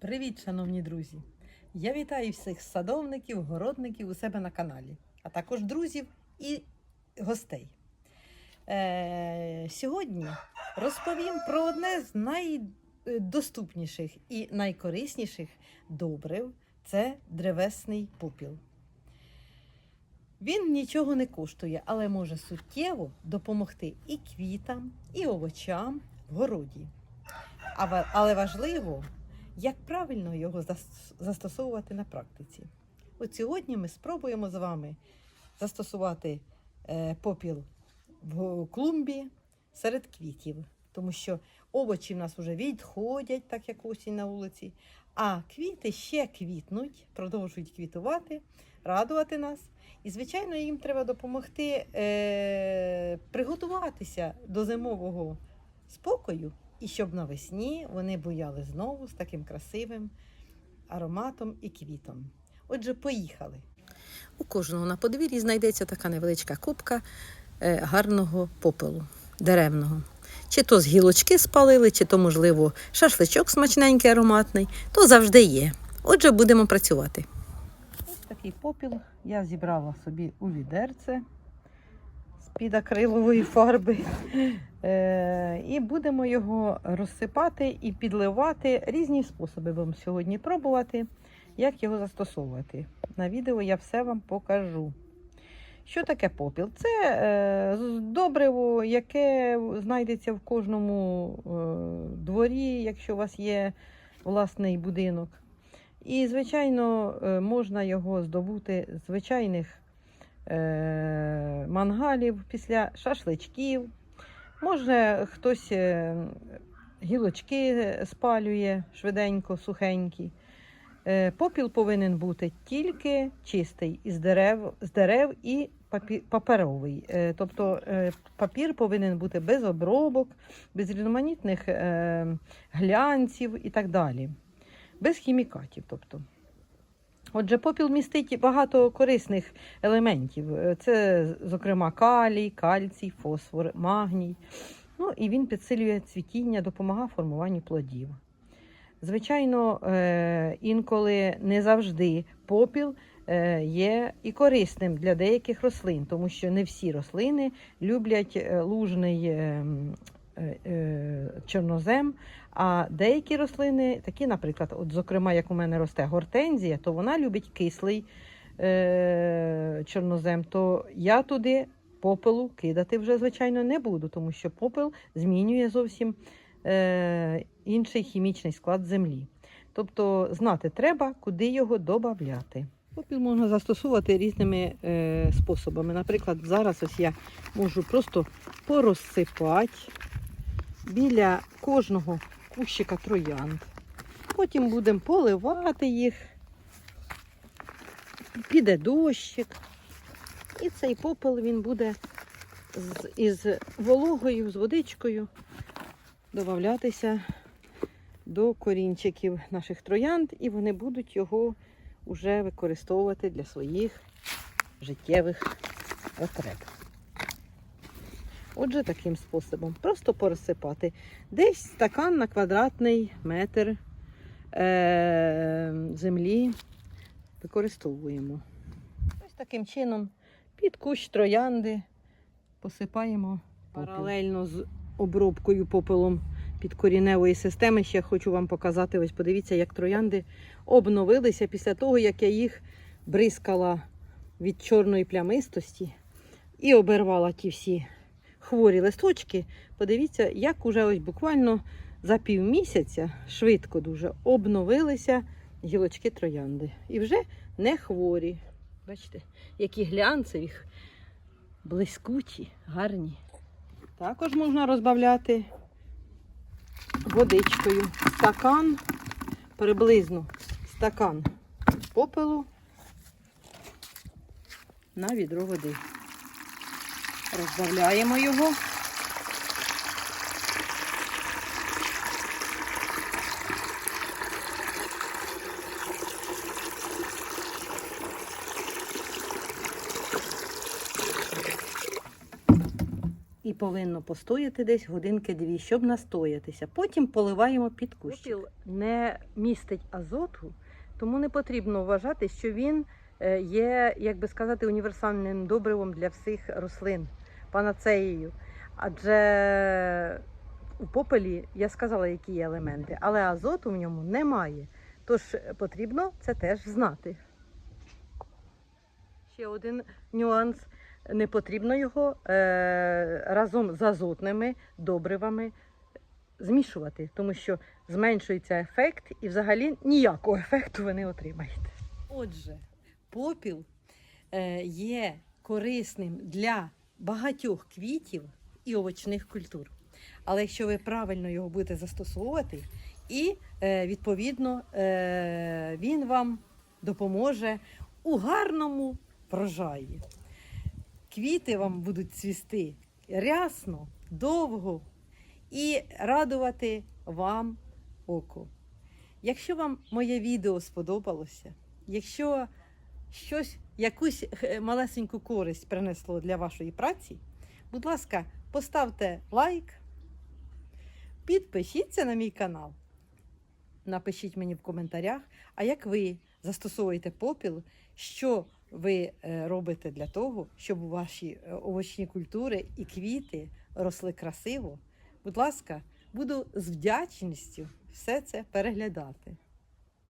Привіт, шановні друзі! Я вітаю всіх садовників, городників у себе на каналі, а також друзів і гостей. Е, сьогодні розповім про одне з найдоступніших і найкорисніших добрив це древесний попіл. Він нічого не коштує, але може суттєво допомогти і квітам, і овочам в городі. Але важливо, як правильно його застосовувати на практиці. От сьогодні ми спробуємо з вами застосувати е, попіл в клумбі серед квітів, тому що овочі в нас вже відходять, так як осінь на вулиці, а квіти ще квітнуть, продовжують квітувати, радувати нас. І, звичайно, їм треба допомогти е, приготуватися до зимового спокою, і щоб навесні вони буяли знову з таким красивим ароматом і квітом. Отже, поїхали. У кожного на подвір'ї знайдеться така невеличка кубка е, гарного попелу деревного. Чи то з гілочки спалили, чи то, можливо, шашличок смачненький, ароматний, то завжди є. Отже, будемо працювати. Ось такий попіл я зібрала собі у відерце з-під акрилової фарби. Е, і будемо його розсипати і підливати. Різні способи будемо сьогодні пробувати, як його застосовувати. На відео я все вам покажу. Що таке попіл? Це е, добриво, яке знайдеться в кожному е, дворі, якщо у вас є власний будинок. І, звичайно, е, можна його здобути з звичайних мангалів після шашличків. Може, хтось е, гілочки спалює швиденько, сухенькі. Е, Попіл повинен бути тільки чистий із дерев, з дерев і паперовий. Е, Тобто е, папір повинен бути без обробок, без різноманітних е, глянців і так далі. Без хімікатів. Тобто. Отже, попіл містить багато корисних елементів. Е, Це, зокрема, калій, кальцій, фосфор, магній. Ну, і він підсилює цвітіння, допомагає формуванню плодів. Звичайно, е, інколи не завжди попіл е, є і корисним для деяких рослин, тому що не всі рослини люблять лужний е, м, е, е, чорнозем, а деякі рослини, такі, наприклад, от, зокрема, як у мене росте гортензія, то вона любить кислий е, чорнозем, то я туди попелу кидати вже, звичайно, не буду, тому що попел змінює зовсім е, інший хімічний склад землі. Тобто знати треба, куди його додати. Попіл можна застосовувати різними е, способами. Наприклад, зараз ось я можу просто порозсипати біля кожного кущика троянд. Потім будемо поливати їх, піде дощик. І цей попел він буде з, із вологою, з водичкою додатися до корінчиків наших троянд, і вони будуть його вже використовувати для своїх життєвих потреб. Отже, таким способом. Просто порозсипати. Десь стакан на квадратний метр е- землі використовуємо. Ось таким чином під кущ троянди посипаємо паралельно з обробкою попелом підкоріневої системи. Ще хочу вам показати. Ось подивіться, як троянди обновилися після того, як я їх бризкала від чорної плямистості і обірвала ті всі хворі листочки. Подивіться, як уже ось буквально за півмісяця швидко дуже обновилися гілочки троянди. І вже не хворі. Бачите, які глянцеві, блискучі, гарні. Також можна розбавляти водичкою. Стакан, приблизно стакан попелу на відро води. Розбавляємо його. І повинно постояти десь годинки-дві, щоб настоятися. Потім поливаємо під кущик. Попіл не містить азоту, тому не потрібно вважати, що він е, є, як би сказати, універсальним добривом для всіх рослин, панацеєю. Адже у попелі я сказала, які є елементи, але азоту в ньому немає. Тож потрібно це теж знати. Ще один нюанс. Не потрібно його е, разом з азотними добривами змішувати, тому що зменшується ефект і взагалі ніякого ефекту ви не отримаєте. Отже, попіл е, є корисним для багатьох квітів і овочних культур. Але якщо ви правильно його будете застосовувати, і е, відповідно е, він вам допоможе у гарному врожаї. Квіти вам будуть цвісти рясно, довго і радувати вам око. Якщо вам моє відео сподобалося, якщо щось, якусь е, малесеньку користь принесло для вашої праці, будь ласка, поставте лайк, підпишіться на мій канал. Напишіть мені в коментарях, а як ви застосовуєте попіл, що ви е, робите для того, щоб ваші е, овочні культури і квіти росли красиво. Будь ласка, буду з вдячністю все це переглядати.